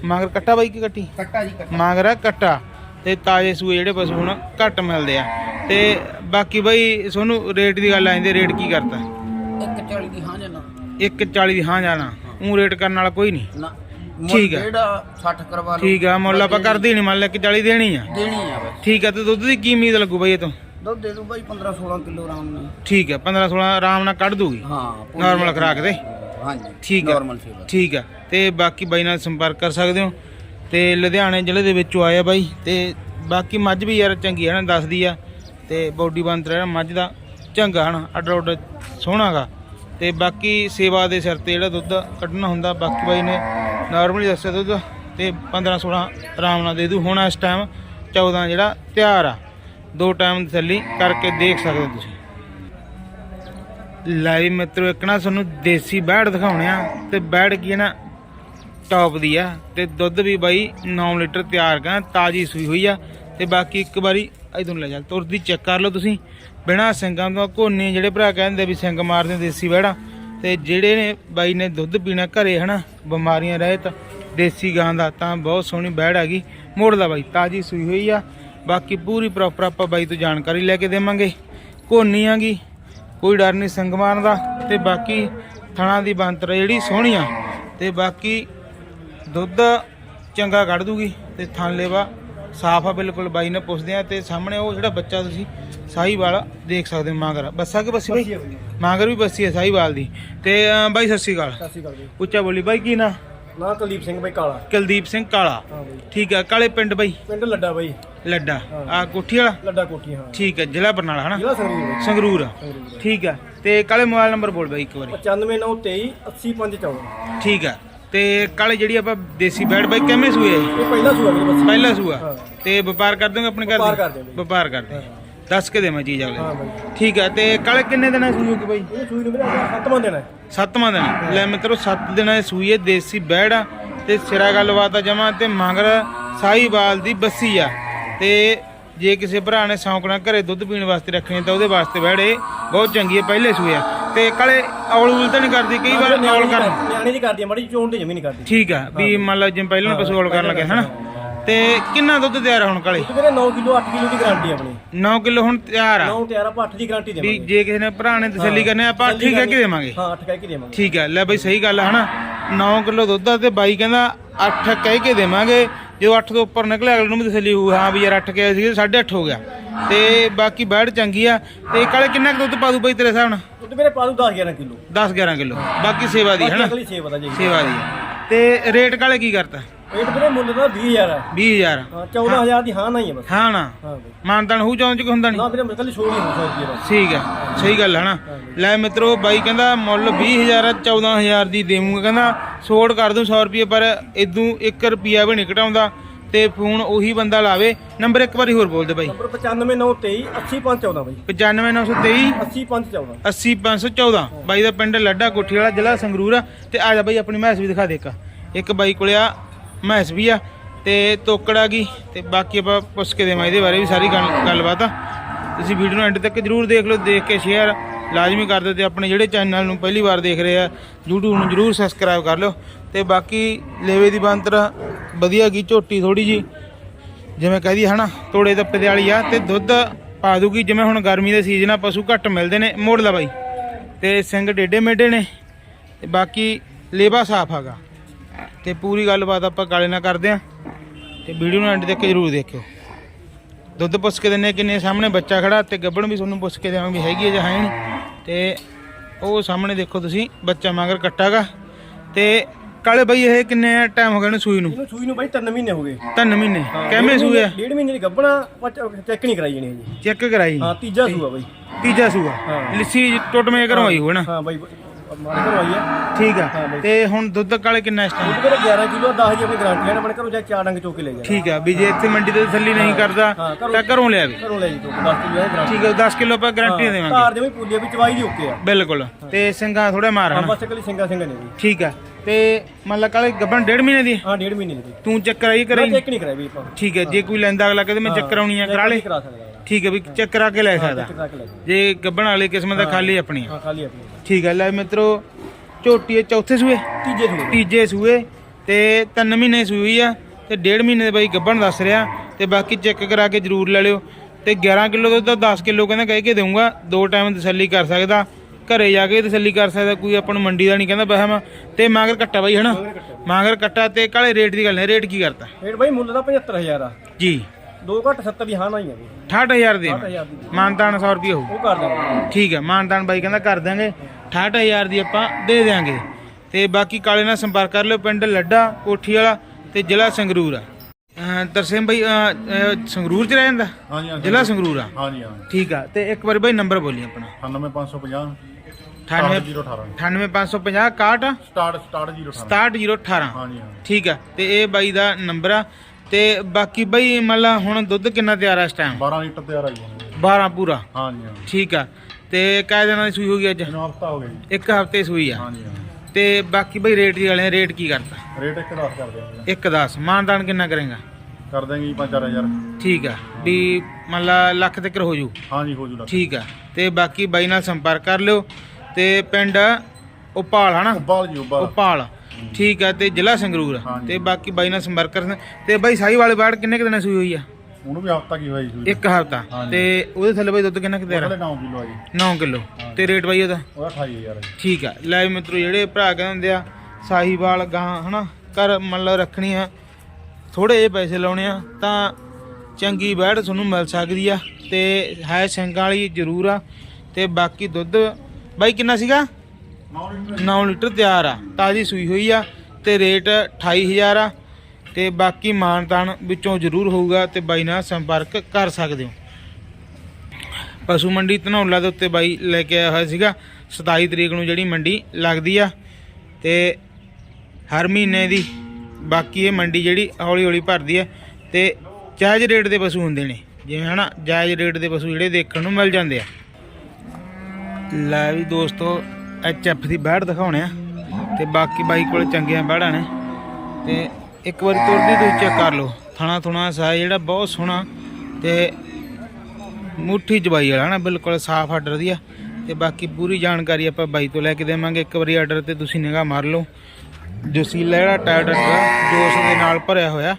ਮਗਰ ਕੱਟਾ ਬਾਈ ਕੀ ਕੱਟੀ? ਕੱਟਾ ਜੀ ਕੱਟਾ। ਮਾਂਗਰਾ ਕੱਟਾ। ਤੇ ਤਾਜ਼ੇ ਸੂਏ ਜਿਹੜੇ ਪਸ਼ੂ ਹੁਣ ਘੱਟ ਮਿਲਦੇ ਆ। ਤੇ ਬਾਕੀ ਬਈ ਤੁਹਾਨੂੰ ਰੇਟ ਦੀ ਗੱਲ ਆਂਦੀ ਰੇਟ ਕੀ ਕਰਤਾ? 140 ਦੀ ਹਾਂ ਜਨਾ 140 ਦੀ ਹਾਂ ਜਾਣਾ ਉਹ ਰੇਟ ਕਰਨ ਵਾਲਾ ਕੋਈ ਨਹੀਂ। ਨਾ। ਠੀਕ ਆ। ਜਿਹੜਾ 60 ਕਰਵਾ ਲਓ। ਠੀਕ ਆ ਮੁੱਲ ਆਪਾਂ ਕਰਦੇ ਨਹੀਂ ਮੰਨ ਲੈ 140 ਦੇਣੀ ਆ। ਦੇਣੀ ਆ ਬਸ। ਠੀਕ ਆ ਤੇ ਦੁੱਧ ਦੀ ਕੀ ਉਮੀਦ ਲੱਗੂ ਬਈ ਇਹ ਤੋਂ? ਦੁੱਧ ਦੇ ਦੂ ਬਾਈ 15 16 ਕਿਲੋ ਆਰਾਮ ਨਾਲ। ਠੀਕ ਆ 15 16 ਆਰਾਮ ਨਾਲ ਕੱਢ ਦੂਗੀ ਹਾਂ ਨਾਰਮਲ ਖਰਾਕ ਦੇ। ਹਾਂਜੀ ਠੀਕ ਆ ਨਾਰਮਲ ਠੀਕ ਆ ਤੇ ਬਾਕੀ ਬਾਈ ਨਾਲ ਸੰਪਰਕ ਕਰ ਸਕਦੇ ਹੋ। ਤੇ ਲੁਧਿਆਣੇ ਜ਼ਿਲ੍ਹੇ ਦੇ ਵਿੱਚੋਂ ਆਇਆ ਬਾਈ ਤੇ ਬਾਕੀ ਮੱਝ ਵੀ ਯਾਰ ਚੰਗੀ ਹੈ ਨਾ ਦੱਸਦੀ ਆ। ਤੇ ਬੋਡੀ ਬੰਦ ਰਿਹਾ ਮੱਝ ਦਾ ਚੰਗਾ ਹਨ ਆਰਡਰ ਆਰਡਰ ਸੋਹਣਾਗਾ ਤੇ ਬਾਕੀ ਸੇਵਾ ਦੇ ਸਿਰ ਤੇ ਜਿਹੜਾ ਦੁੱਧ ਕੱਢਣਾ ਹੁੰਦਾ, ਬਾਕੀ ਬਾਈ ਨੇ ਨਾਰਮਲੀ ਦੱਸਿਆ ਦੁੱਧ ਤੇ 15 16 ਆਰਾਮ ਨਾਲ ਦੇ ਦੂ। ਹੁਣ ਇਸ ਟਾਈਮ 14 ਜਿਹੜਾ ਤਿਆਰ ਆ। ਦੋ ਟਾਈਮ ਥੱਲੀ ਕਰਕੇ ਦੇਖ ਸਕਦੇ ਹੋ ਤੁਸੀਂ। ਲਾਈਵ ਮਿੱਤਰੋ, ਇੱਕ ਨਾ ਤੁਹਾਨੂੰ ਦੇਸੀ ਬੈੜ ਦਿਖਾਉਣੇ ਆ ਤੇ ਬੈੜ ਕੀ ਹੈ ਨਾ ਟੌਪ ਦੀ ਆ। ਤੇ ਦੁੱਧ ਵੀ ਬਾਈ 9 ਲੀਟਰ ਤਿਆਰ ਕਰ, ਤਾਜੀ ਸੂਈ ਹੋਈ ਆ। ਤੇ ਬਾਕੀ ਇੱਕ ਵਾਰੀ ਇਦੋਂ ਲੈ ਜਾ ਤੁਰਦੀ ਚੈੱਕ ਕਰ ਲਓ ਤੁਸੀਂ। ਬਿਨਾ ਸਿੰਘਾਂ ਤੋਂ ਕੋਨੇ ਜਿਹੜੇ ਭਰਾ ਕਹਿੰਦੇ ਵੀ ਸਿੰਘ ਮਾਰਦੇ ਦੇਸੀ ਬੈੜਾ ਤੇ ਜਿਹੜੇ ਨੇ ਬਾਈ ਨੇ ਦੁੱਧ ਪੀਣਾ ਘਰੇ, ਹਨਾ, ਬਿਮਾਰੀਆਂ ਰਹਿਤ, ਦੇਸੀ ਗਾਂ ਦਾ, ਤਾਂ ਬਹੁਤ ਸੋਹਣੀ ਬੈੜ ਹੈਗੀ। ਮੋੜਦਾ ਬਾਈ, ਤਾਜੀ ਸੂਈ ਹੋਈ ਆ। ਬਾਕੀ ਪੂਰੀ ਪ੍ਰੋਪਰ ਆਪਾਂ ਬਾਈ ਤੋਂ ਜਾਣਕਾਰੀ ਲੈ ਕੇ ਦੇਵਾਂਗੇ। ਕੋਨੀ ਆਗੀ, ਕੋਈ ਡਰ ਨਹੀਂ ਸਿੰਘ ਮਾਰਨ ਦਾ, ਤੇ ਬਾਕੀ ਥਣਾ ਦੀ ਬੰਤਰ ਜਿਹੜੀ ਸੋਹਣੀ ਆ। ਤੇ ਬਾਕੀ ਦੁੱਧ ਚੰਗਾ ਕੱਢ ਦੂਗੀ, ਤੇ ਥਣ ਲੇਵਾ ਸਾਫ਼ ਆ ਬਿਲਕੁਲ ਬਾਈ ਨੇ ਪੁੱਛਦੇ ਆ ਤੇ ਸਾਹਮਣੇ ਉਹ ਜਿਹੜਾ ਬੱਚਾ ਤੁਸੀਂ ਸਾਹੀਵਾਲ ਦੇਖ ਸਕਦੇ ਹੋ ਮਾਂਗਰ ਬੱਸਾ ਕਿ ਬੱਸੀ ਬਾਈ? ਮਾਂਗਰ ਵੀ ਬੱਸੀ ਹੈ ਸਾਹੀਵਾਲ ਦੀ। ਤੇ ਬਾਈ ਸਤਿ ਸ਼੍ਰੀ ਅਕਾਲ। ਸਤਿ ਸ਼੍ਰੀ ਅਕਾਲ ਜੀ ਉੱਚਾ ਬੋਲੀ। ਬਾਈ ਕੀ ਨਾ? ਨਾ ਕੁਲਦੀਪ ਸਿੰਘ ਬਾਈ ਕਾਲਾ। ਕੁਲਦੀਪ ਸਿੰਘ ਕਾਲਾ। ਹਾਂ ਬਾਈ। ਠੀਕ ਆ ਕਾਲੇ ਪਿੰਡ ਬਾਈ? ਪਿੰਡ ਲੱਡਾ ਬਾਈ। ਲੱਡਾ। ਆ ਕੋਠੀ ਵਾਲਾ? ਲੱਡਾ ਕੋਠੀ ਹਾਂ। ਠੀਕ ਹੈ ਜ਼ਿਲ੍ਹਾ ਬਰਨਾਲਾ ਹਨਾ? ਜ਼ਿਲ੍ਹਾ ਸੰਗਰੂਰ ਸੰਗਰੂਰ ਆ। ਠੀਕ ਆ ਤੇ ਕਾਲੇ ਮੋਬਾਈਲ ਨੰਬਰ ਬੋਲ ਬਾਈ ਇੱਕ ਵਾਰੀ। 95923 80514 ਠੀਕ ਆ। ਤੇ ਕਾਲੇ ਜਿਹੜੀ ਆਪਾਂ ਦੇਸੀ ਬੈਡ ਬਾਈ ਕਿਵੇਂ ਸੂਏ? ਇਹ? ਪਹਿਲਾ ਸੂਆ ਮੇਰੇ ਬਸ। ਪਹਿਲਾ ਸੂਆ। ਹਾਂ। ਤੇ ਵਪਾਰ ਕਰ ਦੋਗੇ ਆਪਣੇ ਘਰ ਵਪਾਰ ਦੇ? ਕਰਦੇ ਬਾਈ। ਵਪਾਰ ਕਰਦੇ ਦੱਸ ਕੇ ਦੇ ਮੈਂ ਚੀਜ਼ ਹਾਂ ਅਗਲੇ ਬਾਈ। ਠੀਕ ਆ ਤੇ ਕਾਲੇ ਕਿੰਨੇ ਦਿਨਾਂ ਸੂਈ ਹੋਗੀ ਬਾਈ? ਇਹ ਸੂਈ ਨੂੰ ਮੇਰੇ ਸੱਤਵਾਂ ਦਿਨ ਹੈ। ਸੱਤਵਾਂ ਦਿਨ। ਲੈ ਮਿੱਤਰੋ ਸੱਤ ਦਿਨਾਂ ਦੀ ਸੂਈ ਹੈ ਦੇਸੀ ਬੈੜ ਆ। ਤੇ ਸਿਰਾ ਗੱਲਬਾਤ ਆ ਜਮਾ ਤੇ ਮਗਰ ਸਾਹੀਵਾਲ ਦੀ ਬੱਸੀ ਆ। ਤੇ ਜੇ ਕਿਸੇ ਭਰਾ ਨੇ ਸ਼ੌਂਕ ਨਾਲ ਘਰੇ ਦੁੱਧ ਪੀਣ ਵਾਸਤੇ ਰੱਖਣੀ ਤਾਂ ਉਹਦੇ ਵਾਸਤੇ ਬੈੜੇ ਬਹੁਤ ਚੰਗੀ ਹੈ ਪਹਿਲੇ ਸੂਏ ਆ। ਤੇ ਕਾਲੇ ਔਲ ਉਲ ਤਾਂ ਨਹੀਂ ਕਰਦੀ ਕਈ ਵਾਰ ਔਲ ਕਰ ਨਿਆਣੇ ਦੀ ਕਰਦੀ ਆ ਮਾੜੀ ਚੋਣ ਤੇ ਜਮੀ ਨਹੀਂ ਕਰਦੀ। ਠੀਕ ਆ ਵੀ ਮੰਨ ਲਓ ਜਿਵੇਂ ਪਹਿਲਾਂ ਪਸ਼ੂ ਔਲ ਕਰਨ ਲੱਗੇ ਹਨਾ? ਤੇ ਕਿੰਨਾ ਦੁੱਧ ਤਿਆਰ ਆ ਹੁਣ ਕਾਲੇ? ਮੇਰੇ 9 ਕਿਲੋ 8 ਕਿਲੋ ਦੀ ਗਾਰੰਟੀ ਆਪਣੀ। 9 ਕਿਲੋ ਹੁਣ ਤਿਆਰ ਆ। 9 ਤੇ 8 ਦੀ ਗਾਰੰਟੀ ਵੀ ਦੇਵਾਂਗੇ। ਜੇ ਕਿਸੇ ਨੇ ਭਰਾ ਨੇ ਤਸੱਲੀ ਕਰਨੀ ਆ, ਆਪਾਂ ਠੀਕ ਹੈ ਕਿ ਦੇਵਾਂਗੇ। ਹਾਂ 8 ਕਹਿ ਕੇ ਦੇਵਾਂਗੇ। ਠੀਕ ਹੈ ਲੈ ਬਈ ਸਹੀ ਗੱਲ ਹੈ ਹਨਾ? 9 ਕਿਲੋ ਦੁੱਧ ਆ ਤੇ ਬਾਈ ਕਹਿੰਦਾ 8 ਕਹਿ ਕੇ ਦੇਵਾਂਗੇ। ਜੋ 8 ਤੋਂ ਉੱਪਰ ਨਿਕਲਿਆ ਅਗਲੇ ਨੂੰ ਵੀ ਤਸੱਲੀ ਹੋਊ ਹਾਂ ਵੀ ਯਾਰ 8 ਕਿਹਾ ਸੀ 8.5 ਹੋ ਗਿਆ। ਤੇ ਬਾਕੀ ਬੈੜ ਚੰਗੀ ਆ। ਤੇ ਕਾਲੇ ਕਿੰਨਾ ਕੁ ਦੁੱਧ ਪਾ ਦੂ ਬਈ ਤੇਰੇ ਹਿਸਾਬ ਨਾਲ? ਤੇ ਮੇਰੇ ਪਾ ਦੂ 10 11 ਕਿਲੋ। 10 11 ਕਿਲੋ। ਬਾਕੀ ਸੇਵਾ ਦੀ ਦਾ ਜੀ ਸੇਵਾ ਦੀ ਤੇ ਰੇਟ ਕਾਲੇ ਕੀ ਕਰਤਾ? ਰੇਟ ਵੀਰੇ ਮੁੱਲ ਦਾ 20000 ਹੈ। 20000 ਹਾਂ 14000 ਦੀ ਹਾਂ ਨਹੀਂ ਹੈ ਬਸ। ਹਾਂ ਨਾ। ਹਾਂ ਬਈ। ਮਾਨਤਾਨ ਹੂ ਚਾਹੁੰ ਚ ਕਿ ਹੁੰਦਾ ਨਹੀਂ? ਨਾ ਵੀਰੇ ਮੇਰੇ ਕੱਲੀ ਛੋੜੀ ਹੋ ਸਕਦੀ ਹੈ ਬਸ। ਠੀਕ ਹੈ ਸਹੀ ਗੱਲ ਹੈ ਨਾ। ਲੈ ਮਿੱਤਰੋ ਬਾਈ ਕਹਿੰਦਾ ਮੁੱਲ 20000 ਆ, 14000 ਦੀ ਦੇਵਾਂਗਾ। ਕਹਿੰਦਾ ਛੋੜ ਕਰ ਦੂੰ 100 ਰੁਪਏ ਪਰ ਇਦੋਂ 1 ਰੁਪਿਆ ਵੀ ਨਹੀਂ ਘਟਾਉਂਦਾ। ਤੇ ਫੋਨ ਉਹੀ ਬੰਦਾ ਲਾਵੇ। ਨੰਬਰ ਇੱਕ ਵਾਰੀ ਹੋਰ ਬੋਲ ਦੇ ਬਾਈ। ਨੰਬਰ 95923 80514 ਬਾਈ। 95923 80514 80514 ਬਾਈ ਦਾ ਪਿੰਡ ਲੱਡਾ ਕੋਠੀ ਵਾਲਾ ਜ਼ਿਲ੍ਹਾ ਸੰਗਰੂਰ ਆ। ਤੇ ਆ ਜਾ ਬਾਈ ਆਪਣੀ ਮੈਸ ਵੀ ਦਿਖਾ ਦੇ ਇੱਕ। ਇੱਕ ਬਾਈ ਕੋਲੇ ਆ ਮੈਸ ਵੀ ਆ ਤੇ ਤੋਕੜ ਆ ਗਈ ਤੇ ਬਾਕੀ ਆਪਾਂ ਪੁੱਛ ਕੇ ਦੇਵਾਂ ਇਹਦੇ ਬਾਰੇ ਵੀ ਸਾਰੀ ਗੱਲਬਾਤ ਆ। ਤੁਸੀਂ ਵੀਡੀਓ ਨੂੰ ਐਂਡ ਤੱਕ ਜਰੂਰ ਦੇਖ ਲਓ, ਦੇਖ ਕੇ ਸ਼ੇਅਰ ਲਾਜ਼ਮੀ ਕਰ ਦਿਓ ਤੇ ਆਪਣੇ ਜਿਹੜੇ ਚੈਨਲ ਨੂੰ ਪਹਿਲੀ ਵਾਰ ਦੇਖ ਰਹੇ ਆ, YouTube ਨੂੰ ਜਰੂਰ ਸਬਸਕ੍ਰਾਈਬ ਕਰ ਲਓ ਤੇ ਬਾਕੀ ਲੇਵੇ ਦੀ ਬੰਤਰ ਵਧੀਆ ਗਈ, ਝੋਟੀ ਥੋੜੀ ਜੀ ਜਿਵੇਂ ਕਹਦੀ ਹਨਾ, ਤੋੜੇ ਦੱਪੇ ਦੇ ਵਾਲੀ ਆ ਤੇ ਦੁੱਧ ਪਾ ਦੂਗੀ, ਜਿਵੇਂ ਹੁਣ ਗਰਮੀ ਦੇ ਸੀਜ਼ਨ ਆ, ਪਸ਼ੂ ਘੱਟ ਮਿਲਦੇ ਨੇ ਮੋੜ ਲਾ ਬਾਈ ਤੇ ਸਿੰਘ ਡੇਡੇ ਮੇਡੇ ਨੇ ਤੇ ਬਾਕੀ ਲੇਵਾ ਸਾਫ਼ ਹੈਗਾ। ਤੇ ਪੂਰੀ ਗੱਲਬਾਤ ਆਪਾਂ ਕਾਲੇ ਨਾਲ ਕਰਦੇ ਆ ਤੇ ਵੀਡੀਓ ਨੂੰ ਐਂਡ ਤੱਕ ਜਰੂਰ ਦੇਖਿਓ। ਦੁੱਧ ਪੁੱਛ ਕੇ ਦਿੰਨੇ ਕਿੰਨੇ ਸਾਹਮਣੇ ਬੱਚਾ ਖੜਾ ਤੇ ਗੱਬਣ ਵੀ ਤੁਹਾਨੂੰ ਪੁੱਛ ਕੇ ਦੇਵਾਂ ਵੀ ਹੈਗੀ ਹੈ ਜਾਂ ਹੈ ਨਹੀਂ। ਤੇ ਉਹ ਸਾਹਮਣੇ ਦੇਖੋ ਤੁਸੀਂ ਬੱਚਾ ਮਗਰ ਕੱਟਾਗਾ। ਤੇ ਕਾਲੇ ਬਾਈ ਇਹ ਕਿੰਨੇ ਟਾਈਮ ਹੋ ਗਏ ਨੇ ਸੂਈ ਨੂੰ? ਇਹਨੂੰ ਸੂਈ ਨੂੰ ਬਾਈ 3 ਮਹੀਨੇ ਹੋ ਗਏ। ਤਿੰਨ ਮਹੀਨੇ। ਕਿਵੇਂ ਸੂਏ ਆ? ਡੇਢ ਮਹੀਨੇ ਦੀ ਗੱਬਣਾ ਚੈੱਕ ਨਹੀਂ ਕਰਾਈ ਜਣੀ ਜੀ। ਚੈੱਕ ਕਰਾਈ ਹਾਂ ਤੀਜਾ ਸੂਆ ਬਾਈ। ਤੀਜਾ ਸੂਆ। ਹਾਂ। ਲਿੱਸੀ ਆਈ ਹੋਣਾ ਹਾਂ ਬਾਈ। ਮਾਰ ਕਰਵਾਈ ਆ। ਠੀਕ ਆ। ਹਾਂ ਬਾਈ। ਤੇ ਹੁਣ ਦੁੱਧ ਕਾਲੇ ਕਿੰਨਾ ਇਸ ਟਾਈਮ ਉਹਦੇ ਕੋਲ 11 ਕਿਲੋ 10 ਜੀ ਆਪਣੀ ਗਾਰੰਟੀ ਲੈਣ ਆਪਣੇ ਘਰੋਂ ਜਾ ਚਾਰ ਡੰਗ ਚੋਕ ਕੇ ਲੈ ਜਾ ਠੀਕ ਆ ਵੀ ਜੇ ਇੱਥੇ ਮੰਡੀ ਤੇ ਤਸੱਲੀ ਨਹੀਂ ਕਰਦਾ ਹਾਂ, ਘਰੋਂ- ਤਾਂ ਘਰੋਂ ਲਿਆਵੇ ਘਰੋਂ ਲੈ ਜੀ ਚੋਕ 10 ਕਿਲੋ ਹੈ ਗਾਰੰਟੀ ਠੀਕ ਆ 10 ਕਿਲੋ ਆਪਾਂ ਗਾਰੰਟੀ ਦੇਵਾਂਗੇ। ਧਾਰ ਦੇ ਵੀ ਪੂਲੀਆ ਵੀ ਚਵਾਈ ਦੀ ਓਕੇ ਆ। ਬਿਲਕੁਲ। ਤੇ ਸਿੰਘਾਂ ਥੋੜਾ ਮਾਰ ਹਾਂ ਹਨਾ? ਬਸ ਇਕੱਲੀ ਸਿੰਗਾ ਸਿੰਗਾ ਨਹੀਂ ਜੀ। ਠੀਕ ਆ। ਤੇ ਮੰਨ ਲਾ ਕਾਲੇ ਗੱਬਣ ਡੇਢ ਮਹੀਨੇ ਦੀ? ਹਾਂ ਡੇਢ ਮਹੀਨੇ ਦੀ। ਤੂੰ ਚੈੱਕ ਕਰਾਈ? ਮੈਂ ਕਰਾਈ ਚੈੱਕ ਨਹੀਂ ਕਰਾਈ ਵੀ ਆਪਾਂ। ਠੀਕ ਹੈ ਜੇ ਕੋਈ ਲੈਂਦਾ ਅਗਲਾ ਕਹਿੰਦੇ ਮੈਂ ਚੈੱਕ ਕਰਾਉਣੀ ਆ ਕਰਾ ਲੈ। ਕਰਾ ਸਕਦਾ। ਠੀਕ ਹੈ ਵੀ ਚੈੱਕ ਕਰਾ ਕੇ ਲੈ ਸਕਦਾ। ਚੈੱਕ ਕਰਾ ਕੇ ਲੈ ਜਾ ਜੇ ਗੱਬਣ ਵਾਲੀ ਕਿਸਮ ਦਾ ਖਾਲੀ ਆਪਣੀ ਆ। ਹਾਂ ਖਾਲੀ ਆਪਣੀ ਠੀਕ ਹੈ ਲੈ ਮਿੱਤਰੋ ਝੋਟੀ ਇਹ ਚੌਥੇ ਸੂਏ। ਤੀਜੇ ਸੂਏ। ਤੀਜੇ ਸੂਏ ਤੇ ਤਿੰਨ ਮਹੀਨੇ ਸੂਈ ਆ ਤੇ ਡੇਢ ਮਹੀਨੇ ਦੇ ਬਾਈ ਗੱਬਣ ਦੱਸ ਰਿਹਾ ਤੇ ਬਾਕੀ ਚੈੱਕ ਕਰਾ ਕੇ ਜਰੂਰ ਲੈ ਲਿਓ। ਤੇ 11 ਕਿਲੋ ਦੁੱਧ ਦਾ 10 ਕਿਲੋ ਕਹਿੰਦਾ ਕਹਿ ਕੇ ਦੇਊਂਗਾ। ਦੋ ਟਾਈਮ ਤਸੱਲੀ ਕਰ ਸਕਦਾ। ਘਰੇ ਜਾ ਕੇ ਤਸੱਲੀ ਕਰ ਸਕਦਾ ਕੋਈ ਆਪਾਂ ਨੂੰ ਮੰਡੀ ਦਾ ਨਹੀਂ ਕਹਿੰਦਾ ਬਹਿਮ। ਤੇ ਮਾਗਰ ਕੱਟਾ ਬਾਈ ਹਨਾ? ਮਾਗਰ ਕੱਟਾ। ਤੇ ਕਾਲੇ ਰੇਟ ਦੀ ਗੱਲ ਹੈ ਰੇਟ ਕੀ ਕਰਤਾ? ਰੇਟ ਬਾਈ ਮੁੱਲ ਦਾ 75000 ਆ। ਜੀ। ਦੋ ਘੱਟ 70 ਦੀ ਹਾਂ ਨਹੀਂ ਆ ਵੀ 68000 ਦੇ 60000 ਦੀ। ਮਾਨਤਾਨ 100 ਰੁਪਏ ਹੋਊ। ਉਹ ਕਰ ਦਾਂਗੇ ਠੀਕ ਹੈ ਮਾਨਤਾਨ ਬਾਈ ਕਹਿੰਦਾ ਕਰ ਦਾਂਗੇ 68000 ਦੀ ਆਪਾਂ ਦੇ ਦਿਆਂਗੇ। ਤੇ ਬਾਕੀ ਕਾਲੇ ਨਾਲ ਸੰਪਰਕ ਕਰ ਲਿਓ ਪਿੰਡ ਲੱਡਾ ਕੋਠੀ ਵਾਲਾ ਤੇ ਜ਼ਿਲ੍ਹਾ ਸੰਗਰੂਰ ਆ। ਅਹ ਤਰਸੇਮ ਬਾਈ ਅਹ, ਅਹ, ਸੰਗਰੂਰ ਚ ਰਹਿ ਜਾਂਦਾ? ਹਾਂਜੀ ਹਾਂਜੀ। ਜ਼ਿਲ੍ਹਾ ਸੰਗਰੂਰ ਆ? ਹਾਂਜੀ ਹਾਂਜੀ। ਠੀਕ ਆ ਤੇ ਇੱਕ ਵਾਰੀ ਬਾਈ ਨੰਬਰ ਬੋਲੀ ਆਪਣਾ। 98550 98 018 98550 61 ਸਟਾਰਟ ਸਟਾਰਟ 018 67018 ਹਾਂਜੀ ਹਾਂਜੀ। ਠੀਕ ਆ ਤੇ ਇਹ ਬਾਈ ਦਾ ਨੰਬਰ ਆ। ਤੇ ਬਾਕੀ ਬਾਈ ਮੰਨ ਲਾ ਹੁਣ ਦੁੱਧ ਕਿੰਨਾ ਤਿਆਰ ਆ ਇਸ ਟਾਈਮ 12 ਲੀਟਰ ਤਿਆਰ ਆਈ ਹੈ 12 ਪੂਰਾ? ਹਾਂਜੀ ਹਾਂਜੀ। ਠੀਕ ਆ। ਤੇ ਕਾਹ ਦਿਨਾਂ ਦੀ ਸੂਈ ਹੋ ਗਈ ਅੱਜ? ਹਫਤਾ ਹੋ ਗਿਆ ਜੀ। ਇੱਕ ਹਫ਼ਤੇ ਸੂਈ ਆ। ਹਾਂਜੀ ਹਾਂਜੀ। ਤੇ ਬਾਕੀ ਬਈ ਰੇਟ ਦੀ ਵਾਲੇ ਰੇਟ ਕੀ ਕਰਤਾ? ਰੇਟ ਇੱਕ ਦੱਸ ਕਰ ਦਿਆਂਗੇ। ਇੱਕ 10 ਮਾਨਦਾਨ ਕਿੰਨਾ ਕਰੇਗਾ? ਕਰ ਦਾਂਗੇ ਜੀ 5-4000 ਠੀਕ ਆ। ਵੀ ਮੰਨ ਲਾ ਲੱਖ ਤੱਕ ਹੋ ਜੂ? ਹਾਂਜੀ ਹੋ ਜੂ ਲੱਗ ਠੀਕ ਆ। ਤੇ ਬਾਕੀ ਬਾਈ ਨਾਲ ਸੰਪਰਕ ਕਰ ਲਿਓ। ਤੇ ਪਿੰਡ ਉਪਾਲ ਹਨਾ ਉਬਾਲ ਜੀ ਉਬਾਲ ਉਪਾਲ। ਠੀਕ ਆ ਤੇ ਜ਼ਿਲ੍ਹਾ ਸੰਗਰੂਰ। ਆ। ਹਾਂਜੀ। ਤੇ ਬਾਕੀ ਬਾਈ ਨਾਲ ਸੰਪਰਕ ਕਰ ਤੇ ਬਾਈ ਸਾਈ ਵਾਲੇ ਬਾੜ ਕਿੰਨੇ ਕੁ ਦਿਨਾਂ ਸੂਈ ਹੋਈ ਆ? ਉਹਨੂੰ ਵੀ ਹਫਤਾ ਕੀ ਹੋਇਆ ਜੀ ਇੱਕ ਹਫ਼ਤਾ। ਹਾਂਜੀ। ਤੇ ਉਹਦੇ ਥੱਲੇ ਬਾਈ ਦੁੱਧ ਕਿੰਨਾ ਕੁ ਦੇ ਉਹਦੇ 9 ਕਿਲੋ ਆ ਜੀ। 9 ਕਿਲੋ। ਤੇ ਰੇਟ ਬਾਈ ਉਹਦਾ? ਉਹਦਾ 28000 ਹੈ ਜੀ। ਠੀਕ ਆ। ਲੈ ਵੀ ਮਿੱਤਰੋ ਜਿਹੜੇ ਭਰਾ ਕਹਿੰਦੇ ਹੁੰਦੇ ਆ ਸਾਹੀਵਾਲ ਗਾਂ ਹਨਾ ਕਰ ਮੰਨ ਲਓ ਰੱਖਣੀ ਆ ਥੋੜੇ ਜਿਹੇ ਪੈਸੇ ਲਾਉਣੇ ਆ ਤਾਂ ਚੰਗੀ ਬੈੜ ਤੁਹਾਨੂੰ ਮਿਲ ਸਕਦੀ ਆ। ਤੇ ਹੈ ਸਿੰਘਾਂ ਵਾਲੀ ਜ਼ਰੂਰ ਆ। ਤੇ ਬਾਕੀ ਦੁੱਧ ਬਾਈ ਕਿੰਨਾ ਸੀਗਾ? 9 ਲੀਟਰ ਤਿਆਰ ਆ। ਤਾਜ਼ੀ ਸੂਈ ਹੋਈ ਆ ਤੇ ਰੇਟ 28000 ਆ ਤੇ ਬਾਕੀ ਮਾਨਤਾਨ ਵਿੱਚੋਂ ਜ਼ਰੂਰ ਹੋਊਗਾ ਤੇ ਬਾਈ ਨਾਲ ਸੰਪਰਕ ਕਰ ਸਕਦੇ ਹੋ। ਪਸ਼ੂ ਮੰਡੀ ਧਨੌਲਾ ਦੇ ਉੱਤੇ ਬਾਈ ਲੈ ਕੇ ਆਇਆ ਹੋਇਆ ਸੀਗਾ। 27 ਤਰੀਕ ਨੂੰ ਜਿਹੜੀ ਮੰਡੀ ਲੱਗਦੀ ਆ ਤੇ ਹਰ ਮਹੀਨੇ ਦੀ ਬਾਕੀ ਇਹ ਮੰਡੀ ਜਿਹੜੀ ਹੌਲੀ ਹੌਲੀ ਭਰਦੀ ਆ ਤੇ ਜਾਇਜ਼ ਰੇਟ ਦੇ ਪਸ਼ੂ ਹੁੰਦੇ ਨੇ। ਜਿਵੇਂ ਹਨਾ, ਜਾਇਜ਼ ਰੇਟ ਦੇ ਪਸ਼ੂ ਜਿਹੜੇ ਦੇਖਣ ਨੂੰ ਮਿਲ ਜਾਂਦੇ ਆ। ਲੈ ਵੀ ਦੋਸਤੋ ਐਫ ਦੀ ਬੈੜ ਦਿਖਾਉਣੇ ਆ। ਤੇ ਬਾਕੀ ਬਾਈ ਕੋਲ ਚੰਗੀਆਂ ਬੈੜਾਂ ਨੇ। ਤੇ ਇੱਕ ਵਾਰੀ ਤੁਰਦੀ ਤੁਸੀਂ ਚੈੱਕ ਕਰ ਲਓ। ਥਣਾ ਥੁਣਾ ਸਾ ਜਿਹੜਾ ਬਹੁਤ ਸੋਹਣਾ। ਤੇ ਮੁੱਠੀ ਜਵਾਈ ਵਾਲਾ ਨਾ, ਬਿਲਕੁਲ ਸਾਫ਼ ਆਰਡਰ ਦੀ ਆ ਤੇ ਬਾਕੀ ਪੂਰੀ ਜਾਣਕਾਰੀ ਆਪਾਂ ਬਾਈ ਤੋਂ ਲੈ ਕੇ ਦੇਵਾਂਗੇ। ਇੱਕ ਵਾਰੀ ਆਰਡਰ ਤੇ ਤੁਸੀਂ ਨਿਗਾਹ ਮਾਰ ਲਓ। ਜੋਸੀਲਾ ਜਿਹੜਾ ਟਾਇਰ ਜੋਸ਼ ਦੇ ਨਾਲ ਭਰਿਆ ਹੋਇਆ।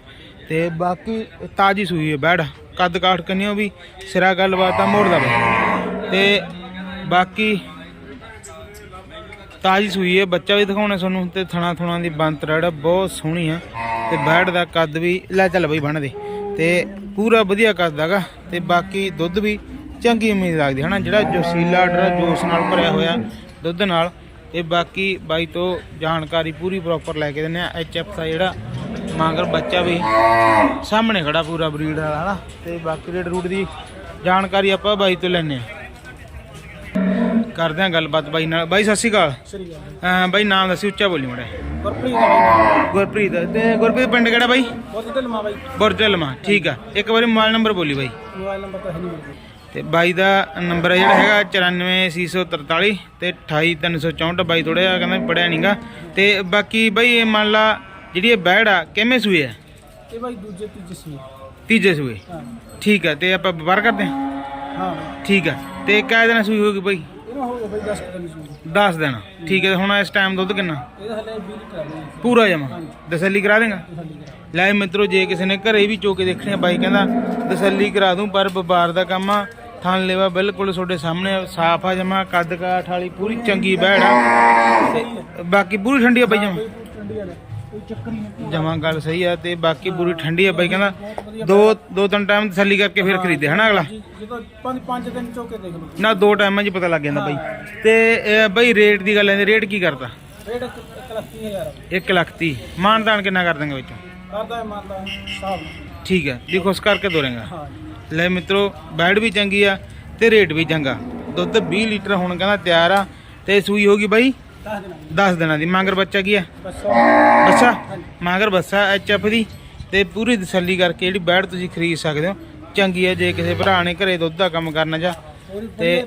ਤੇ ਬਾਕੀ ਤਾਜੀ ਸੂਈ ਹੈ ਬੈੜ। ਕੱਦ ਕਾਠ ਕੰਨਿਓ ਵੀ, ਸਿਰਾ ਗੱਲਬਾਤ ਆ ਮੋੜਦਾ ਬਈ। ਤੇ ਬਾਕੀ ਤਾਜੀ ਸੂਈ ਹੈ, ਬੱਚਾ ਵੀ ਦਿਖਾਉਣਾ ਤੁਹਾਨੂੰ ਤੇ ਥਣਾ ਥੁਣਾ ਦੀ ਬੰਤਰ ਜਿਹੜਾ ਬਹੁਤ ਸੋਹਣੀ ਆ ਤੇ ਬੈੜ ਦਾ ਕੱਦ ਵੀ, ਲੈ ਚੱਲ ਬਈ ਬਣ ਦੇ ਤੇ ਪੂਰਾ ਵਧੀਆ ਕੱਦ ਹੈਗਾ ਤੇ ਬਾਕੀ ਦੁੱਧ ਵੀ ਚੰਗੀ ਉਮੀਦ ਲੱਗਦੀ ਹਨਾ, ਜਿਹੜਾ ਜੋਸੀਲਾ ਡਰਾ ਜੋਸ਼ ਨਾਲ ਭਰਿਆ ਹੋਇਆ ਦੁੱਧ ਨਾਲ ਤੇ ਬਾਕੀ ਬਾਈ ਤੋਂ ਜਾਣਕਾਰੀ ਪੂਰੀ ਪ੍ਰੋਪਰ ਲੈ ਕੇ ਦਿੰਨੇ ਆ ਐਫ ਦਾ ਜਿਹੜਾ ਮਾਂਗਰ ਬੱਚਾ ਵੀ ਸਾਹਮਣੇ ਖੜਾ ਪੂਰਾ ਬਰੀਡ ਵਾਲਾ ਹਨਾ, ਤੇ ਬਾਕੀ ਰੇਡ ਰੂਟ ਦੀ ਜਾਣਕਾਰੀ ਆਪਾਂ ਬਾਈ ਤੋਂ ਲੈਣੇ ਆ ਕਰਦੇ ਆ ਗੱਲਬਾਤ ਬਾਈ ਨਾਲ। ਬਾਈ ਸਤਿ ਸ਼੍ਰੀ ਅਕਾਲ। ਸ੍ਰੀ ਅਕਾਲ ਅਹ ਬਾਈ ਨਾਮ ਦੱਸੀ ਉੱਚਾ ਬੋਲੀ ਮੜਾ ਗੁਰਪ੍ਰੀਤ ਦਾ ਬਾਈ ਗੁਰਪ੍ਰੀਤ ਤੇ ਗੁਰਪ੍ਰੀਤ ਪਿੰਡ ਕਿਹੜਾ ਬਾਈ? ਬਹੁਤ ਢਲਮਾ ਬਾਈ। ਬੁਰਜਲਮਾ ਠੀਕ ਆ। ਇੱਕ ਵਾਰੀ ਮੋਬਾਈਲ ਨੰਬਰ ਬੋਲੀ ਬਾਈ। ਮੋਬਾਈਲ ਨੰਬਰ ਤਾਂ ਹੈ ਨਹੀਂ ਮੇਰੇ ਤੇ ਬਾਈ ਦਾ ਨੰਬਰ ਹੈ ਜਿਹੜਾ ਹੈਗਾ 94643 ਤੇ 28364 ਬਾਈ ਥੋੜਾ ਜਿਹਾ ਕਹਿੰਦਾ ਪੜਿਆ ਨਹੀਂਗਾ ਤੇ ਬਾਕੀ ਬਾਈ ਇਹ ਮੰਨ ਲਾ ਜਿਹੜੀ ਇਹ ਬੈੜ ਆ ਕਿਵੇਂ ਸੂਏ ਆ? ਇਹ ਬਾਈ ਦੂਜੇ ਤੀਜੇ ਸੂਏ। ਹਾਂ। ਠੀਕ ਆ ਤੇ ਆਪਾਂ ਵਪਾਰ ਕਰਦੇ ਹਾਂ? ਹਾਂ। ਠੀਕ ਆ। ਤੇ ਕਿਹ ਦਿਨ ਸੂਈ ਹੋਗੀ ਬਾਈ? ਇਹਨਾਂ ਹੋ ਗਿਆ ਬਾਈ 10 ਕਿਲੋ ਸੂਈ 10 ਦਿਨ। ਠੀਕ ਹੈ ਹੁਣ ਇਸ ਟਾਈਮ ਦੁੱਧ ਕਿੰਨਾ? ਇਹਦਾ ਹਲੇ 20 ਲੀਟਰ ਆ ਬਾਈ। ਪੂਰਾ ਜਮਾ? ਤਸੱਲੀ ਕਰਾ ਦੇਗਾ? ਲੈ ਮਿੱਤਰੋ ਜੇ ਕਿਸੇ ਨੇ ਘਰੇ ਵੀ ਚੋ ਕੇ ਦੇਖਣੀ ਆ ਬਾਈ ਕਹਿੰਦਾ ਤਸੱਲੀ ਕਰਾ ਦੂੰ ਪਰ ਵਪਾਰ ਦਾ ਕੰਮ ਆ। ਥਣ ਲੈਵਾ ਬਿਲਕੁਲ ਤੁਹਾਡੇ ਸਾਹਮਣੇ ਸਾਫ਼ ਆ ਜਮਾ ਕੱਦ ਕਾਠ ਵਾਲੀ ਪੂਰੀ ਚੰਗੀ ਬੈੜ ਆ। ਬਾਕੀ ਪੂਰੀ ਠੰਡੀ ਆ ਬਾਈ ਜਮਾ? ਹੀ ਜਮਾ ਗੱਲ ਸਹੀ ਆ ਤੇ ਬਾਕੀ ਪੂਰੀ ਠੰਡੀ ਆ ਬਾਈ ਕਹਿੰਦਾ ਦੋ ਦੋ ਤਿੰਨ ਟਾਈਮ ਤਸੱਲੀ ਕਰਕੇ ਫਿਰ ਖਰੀਦੇ ਹਨਾ ਅਗਲਾ? ਜੀ, ਜਦੋਂ ਪੰਜ ਪੰਜ ਦਿਨ ਚੋ ਕੇ ਦੇਖ ਲਓ। ਨਾ ਦੋ ਟਾਈਮਾਂ 'ਚ ਪਤਾ ਲੱਗ ਜਾਂਦਾ ਬਾਈ। ਤੇ ਬਾਈ ਰੇਟ ਦੀ ਗੱਲ ਹੈ ਰੇਟ ਕੀ ਕਰਦਾ ਰੇਟ 1 ਲੱਖ 30 ਹਜ਼ਾਰ ਆ। 1 ਲੱਖ ਤੀਹ। ਮਾਨਦਾਨ ਕਿੰਨਾ ਕਰ ਦਾਂਗੇ ਵਿੱਚੋਂ? ਕਰਦਾ ਹੈ। ਠੀਕ ਹੈ ਜੀ ਖੁਸ਼ ਕਰਕੇ ਦੋਰੇਗਾ ਹਾਂ। ਲੈ ਮਿੱਤਰੋ ਬੈਡ ਵੀ ਚੰਗੀ ਆ ਤੇ ਰੇਟ ਵੀ ਚੰਗਾ। ਦੁੱਧ 20 ਲੀਟਰ ਹੁਣ ਕਹਿੰਦਾ ਤਿਆਰ ਆ ਤੇ ਸੂਈ ਹੋਗੀ ਬਾਈ? ਦੱਸ ਦੇਣਾ 10 ਦਿਨਾਂ ਦੀ। ਮਾਂਗਰ ਬੱਚਾ ਕੀ ਆ ਬਸ ਬੱਚਾ? ਮਾਂਗਰ ਬੱਸਾ ਐਚ ਐਫ ਦੀ ਤੇ ਪੂਰੀ ਤਸੱਲੀ ਕਰਕੇ ਜਿਹੜੀ ਬੈਡ ਤੁਸੀਂ ਖਰੀਦ ਸਕਦੇ ਹੋ। ਚੰਗੀ ਆ ਜੇ ਕਿਸੇ ਭਰਾ ਨੇ ਘਰੇ ਦੁੱਧ ਦਾ ਕੰਮ ਕਰਨਾ ਜਾਂ ਤੇ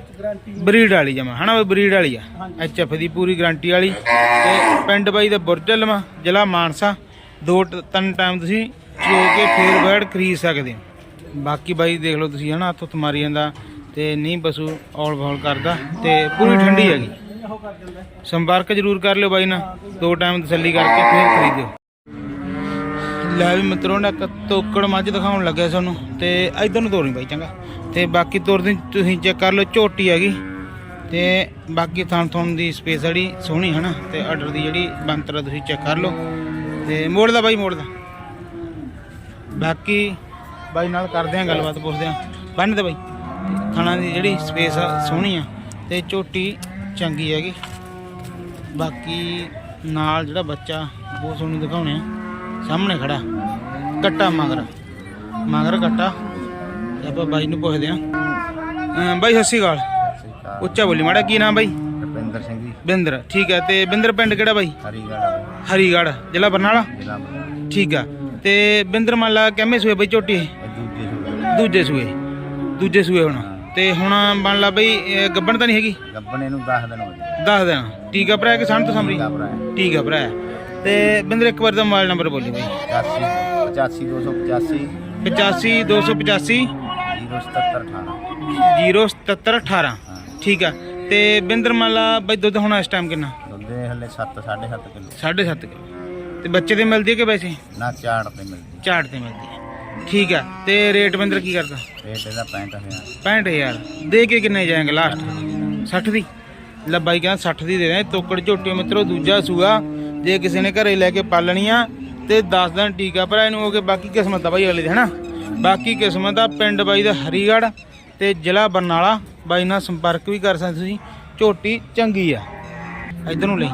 ਬਰੀਡ ਵਾਲੀ ਜਮਾ ਹਨਾ ਉਹ ਬਰੀਡ ਵਾਲੀ ਆ? ਐਚ ਐਫ ਦੀ ਪੂਰੀ ਗਾਰੰਟੀ ਵਾਲੀ ਤੇ ਪਿੰਡ ਬਾਈ ਦਾ ਬੁਰਜਲਮਾ ਜ਼ਿਲ੍ਹਾ ਮਾਨਸਾ। ਦੋ ਤਿੰਨ ਟਾਈਮ ਤੁਸੀਂ ਚੋ ਕੇ ਫੇਰ ਬੈਡ ਖਰੀਦ ਸਕਦੇ ਹੋ। ਬਾਕੀ ਬਾਈ ਦੇਖ ਲਓ ਤੁਸੀਂ ਹਨਾ ਹੱਥ ਮਾਰੀ ਜਾਂਦਾ ਤੇ ਨਹੀਂ ਪਸ਼ੂ ਔਲ ਬੌਲ ਕਰਦਾ ਤੇ ਪੂਰੀ ਠੰਡੀ ਹੈਗੀ। ਉਹ ਕਰ ਦਿੰਦਾ ਸੰਪਰਕ ਜ਼ਰੂਰ ਕਰ ਲਿਓ ਬਾਈ ਨਾ ਦੋ ਟਾਈਮ ਤਸੱਲੀ ਕਰਕੇ ਫੇਰ ਖਰੀਦਿਓ। ਲੈ ਵੀ ਮਿੱਤਰੋ ਨੇ ਇੱਕ ਤੋਕੜ ਮੱਝ ਦਿਖਾਉਣ ਲੱਗਿਆ ਸਾਨੂੰ। ਤੇ ਇਧਰ ਨੂੰ ਤੋਰੀ ਬਾਈ, ਚੰਗਾ। ਤੇ ਬਾਕੀ ਤੁਰਦੀ ਤੁਸੀਂ ਚੈੱਕ ਕਰ ਲਓ, ਝੋਟੀ ਹੈਗੀ। ਤੇ ਬਾਕੀ ਥਣ ਥਣ ਦੀ ਸਪੇਸ ਜਿਹੜੀ ਸੋਹਣੀ ਹੈ ਨਾ ਤੇ ਆਰਡਰ ਦੀ ਜਿਹੜੀ ਬੰਤਰਾ ਤੁਸੀਂ ਚੈੱਕ ਕਰ ਲਓ। ਤੇ ਮੋੜ ਦਾ ਬਾਈ, ਮੋੜ ਦਾ। ਬਾਕੀ ਬਾਈ ਨਾਲ ਕਰਦੇ ਆ ਗੱਲਬਾਤ, ਪੁੱਛਦੇ ਆ। ਬੰਨ ਦੇ ਬਾਈ। ਥਣਾ ਦੀ ਜਿਹੜੀ ਸਪੇਸ ਆ, ਸੋਹਣੀ ਆ। ਤੇ ਝੋਟੀ ਚੰਗੀ ਹੈਗੀ। ਬਾਕੀ ਨਾਲ ਜਿਹੜਾ ਬੱਚਾ ਬਹੁਤ ਸੋਹਣੀ ਦਿਖਾਉਣੇ ਆ। ਸਾਹਮਣੇ ਖੜਾ। ਕੱਟਾ ਮਗਰ। ਮਗਰ ਕੱਟਾ। ਤੇ ਆਪਾਂ ਬਾਈ ਨੂੰ ਪੁੱਛਦੇ ਆ। ਬਾਈ ਸਤਿ ਸ਼੍ਰੀ ਅਕਾਲ। ਉੱਚਾ ਬੋਲੀ। ਮਾੜਾ ਕੀ ਨਾਮ ਬਾਈ? ਰਪਿੰਦਰ ਸਿੰਘ ਜੀ। ਬਿੰਦਰ। ਠੀਕ ਹੈ। ਤੇ ਬਿੰਦਰ ਪਿੰਡ ਕਿਹੜਾ ਬਾਈ? ਹਰੀਗੜ੍ਹ। ਹਰੀਗੜ੍ਹ। ਜ਼ਿਲ੍ਹਾ ਬਰਨਾਲਾ? ਠੀਕ ਆ। ਤੇ ਬਿੰਦਰ ਮੰਨ ਲਾ ਕਿੰਮੇ ਸੂਏ ਬਾਈ ਝੋਟੀ? ਦੂਜੇ ਸੂਬੇ ਦੂਜੇ ਸੂਏ। ਦੂਜੇ ਸੂਏ ਹੁਣ। ਤੇ ਹੁਣ ਮੰਨ ਲਾ ਬਈ ਇਹ ਗੱਬਣ ਤਾਂ ਨਹੀਂ ਹੈਗੀ? ਗੱਬਣੇ ਨੂੰ 10 ਦਿਨ ਹੋ ਗਏ। ਦੱਸ ਦੇਣਾ ਠੀਕ ਆ ਭਰਾ ਕਿ ਸੰਤ ਸਮਰੀ ਭਰਾ। ਹੈ ਠੀਕ ਆ ਭਰਾ। ਤੇ ਬਿੰਦਰ ਇੱਕ ਵਾਰ ਦਾ ਮੋਬਾਈਲ ਨੰਬਰ ਬੋਲੀ ਬਾਈ। 85 285 85285 07718 07718 ਠੀਕ ਆ। ਤੇ ਬਿੰਦਰ ਮਾਲਾ ਬਈ ਦੁੱਧ ਹੋਣਾ ਇਸ ਟਾਈਮ ਕਿੰਨਾ? ਦੁੱਧ ਦੇ ਹਲੇ 7 7.5 ਕਿਲੋ। 7.5 ਕਿਲੋ। ਤੇ ਬੱਚੇ ਤੇ ਮਿਲਦੀ ਹੈ ਕਿ ਵੈਸੇ ਨਾ ਝਾੜ ਤੇ ਮਿਲਦੀ। ਝਾੜ ਤੇ ਮਿਲਦੀ ਹੈ ਠੀਕ ਆ ਤੇ ਰੇਟ ਬਿੰਦਰ ਕੀ ਕਰਦਾ? ਰੇਟ ਇਹਦਾ 65000 65000 ਦੇ ਕੇ ਕਿੰਨੇ ਜਾਏਗਾ ਲਾਸਟ 60 ਦੀ। ਲੈ ਬਾਈ ਕਹਿੰਦਾ 60 ਦੀ ਦੇ ਦੇ ਤੋਕੜ ਝੋਟੀ ਮਿੱਤਰੋ ਦੂਜਾ ਸੂਆ। ਜੇ ਕਿਸੇ ਨੇ ਘਰੇ ਲੈ ਕੇ ਪਾਲਣੀ ਆ ਤੇ 10 ਦਿਨ ਟੀਕਾ ਭਰਾ ਇਹਨੂੰ ਹੋ ਕੇ ਬਾਕੀ ਕਿਸਮਤ ਆ ਬਾਈ ਅਗਲੇ ਦੀ ਹਨਾ ਬਾਕੀ ਕਿਸਮਤ ਆ ਪਿੰਡ ਬਾਈ ਦਾ ਹਰੀਗੜ੍ਹ ਤੇ ਜ਼ਿਲ੍ਹਾ ਬਰਨਾਲਾ। ਬਾਈ ਨਾਲ ਸੰਪਰਕ ਵੀ ਕਰ ਸਕਦੇ ਤੁਸੀਂ। ਝੋਟੀ ਚੰਗੀ ਆ। ਇਧਰ ਨੂੰ ਲਈ।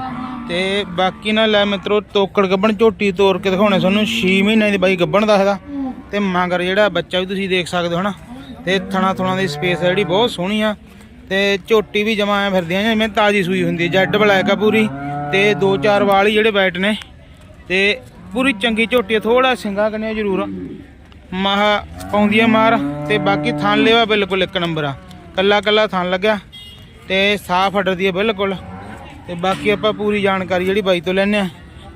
ਤੇ ਬਾਕੀ ਨਾਲ ਲੈ ਮਿੱਤਰੋ ਤੋਕੜ ਗੱਬਣ ਝੋਟੀ ਤੋੜ ਕੇ ਦਿਖਾਉਣੇ ਤੁਹਾਨੂੰ। 6 ਮਹੀਨਿਆਂ ਦੀ ਬਾਈ ਗੱਬਣ ਦੱਸਦਾ ਤੇ ਮਗਰ ਜਿਹੜਾ ਬੱਚਾ ਵੀ ਤੁਸੀਂ ਦੇਖ ਸਕਦੇ ਹੋ ਹਨਾ, ਤੇ ਥਣਾ ਥੁਣਾ ਦੀ ਸਪੇਸ ਜਿਹੜੀ, ਬਹੁਤ ਸੋਹਣੀ ਆ। ਤੇ ਝੋਟੀ ਵੀ ਜਮਾ ਐ ਫਿਰਦੀਆਂ, ਜਿਵੇਂ ਤਾਜੀ ਸੂਈ ਹੁੰਦੀ ਹੈ ਜੈਡ ਬਲੈਕ ਆ ਪੂਰੀ। ਤੇ ਦੋ ਚਾਰ ਵਾਲ ਹੀ ਜਿਹੜੇ ਬੈਟ ਨੇ, ਤੇ ਪੂਰੀ ਚੰਗੀ ਝੋਟੀ ਆ ਥੋੜਾ ਸਿੰਗਾ ਕਨੇ ਜ਼ਰੂਰ ਮਾਹ ਪਾਉਂਦੀ ਆ ਮਾਰ, ਤੇ ਬਾਕੀ ਥਣ ਲੈਵਾ ਬਿਲਕੁਲ ਇੱਕ ਨੰਬਰ ਆ। ਕੱਲਾ ਕੱਲਾ ਥਣ ਲੱਗਿਆ, ਤੇ ਸਾਫ਼ ਅੱਡਦੀ ਆ ਬਿਲਕੁਲ। ਤੇ ਬਾਕੀ ਆਪਾਂ ਪੂਰੀ ਜਾਣਕਾਰੀ ਜਿਹੜੀ ਬਾਈ ਤੋਂ ਲੈਣੇ ਆ।